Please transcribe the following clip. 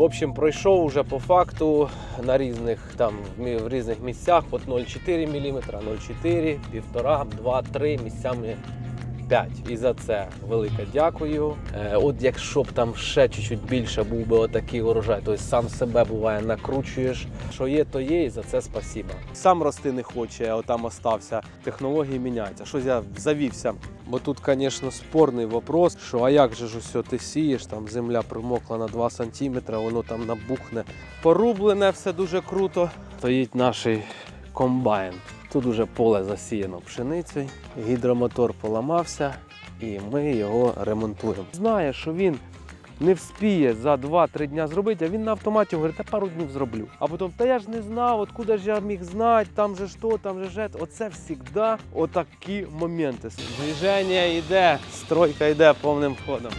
В общем, пройшов уже по факту на різних там в різних місцях от 0,4 мм, 0,4, 1,5, 2, 3 місцями 5. І за це велике дякую. Е, от якщо б там ще чуть-чуть більше був би отакий урожай, тобто сам себе буває накручуєш. Що є, то є, і за це спасіба. Сам рости не хоче, а там остався. Технології міняються. Щось я завівся. Бо тут, звісно, спорний вопрос, що а як же ж усе ти сієш, там земля примокла на 2 см, воно там набухне. Порублене все дуже круто. Стоїть наш комбайн. Тут уже поле засіяно пшеницею, гідромотор поламався, і ми його ремонтуємо. Знає, що він не вспіє за 2-3 дня зробити, а він на автоматі говорить, та пару днів зроблю. А потім, та я ж не знав, откуда ж я міг знати, там же що, там же жет. Оце завжди отакі моменти. Движення йде, стройка йде повним ходом.